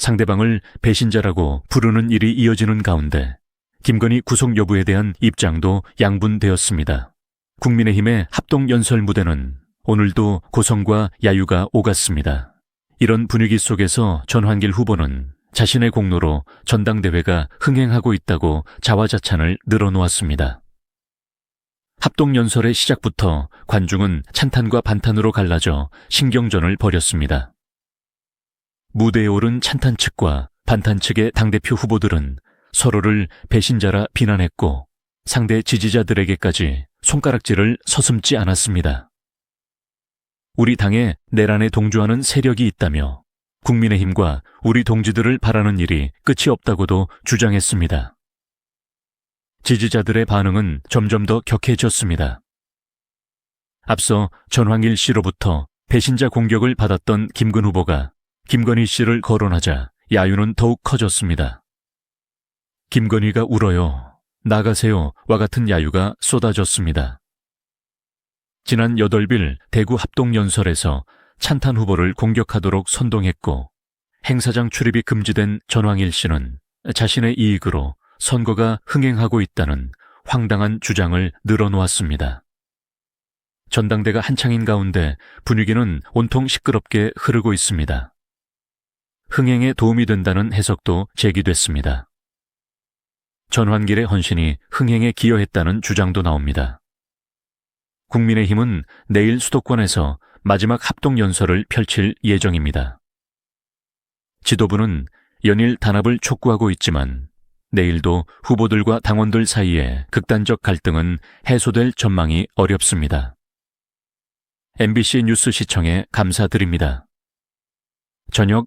상대방을 배신자라고 부르는 일이 이어지는 가운데 김건희 구속 여부에 대한 입장도 양분되었습니다. 국민의힘의 합동연설 무대는 오늘도 고성과 야유가 오갔습니다. 이런 분위기 속에서 전환길 후보는 자신의 공로로 전당대회가 흥행하고 있다고 자화자찬을 늘어놓았습니다. 합동연설의 시작부터 관중은 찬탄과 반탄으로 갈라져 신경전을 벌였습니다. 무대에 오른 찬탄 측과 반탄 측의 당대표 후보들은 서로를 배신자라 비난했고 상대 지지자들에게까지 손가락질을 서슴지 않았습니다. 우리 당에 내란에 동조하는 세력이 있다며 국민의힘과 우리 동지들을 바라는 일이 끝이 없다고도 주장했습니다. 지지자들의 반응은 점점 더 격해졌습니다. 앞서 전황일 씨로부터 배신자 공격을 받았던 김근 후보가 김건희 씨를 거론하자 야유는 더욱 커졌습니다. 김건희가 울어요. 나가세요. 와 같은 야유가 쏟아졌습니다. 지난 8일 대구 합동연설에서 찬탄 후보를 공격하도록 선동했고 행사장 출입이 금지된 전황일 씨는 자신의 이익으로 선거가 흥행하고 있다는 황당한 주장을 늘어놓았습니다. 전당대가 한창인 가운데 분위기는 온통 시끄럽게 흐르고 있습니다. 흥행에 도움이 된다는 해석도 제기됐습니다. 전환길의 헌신이 흥행에 기여했다는 주장도 나옵니다. 국민의힘은 내일 수도권에서 마지막 합동연설을 펼칠 예정입니다. 지도부는 연일 단합을 촉구하고 있지만 내일도 후보들과 당원들 사이에 극단적 갈등은 해소될 전망이 어렵습니다. MBC 뉴스 시청에 감사드립니다. 저녁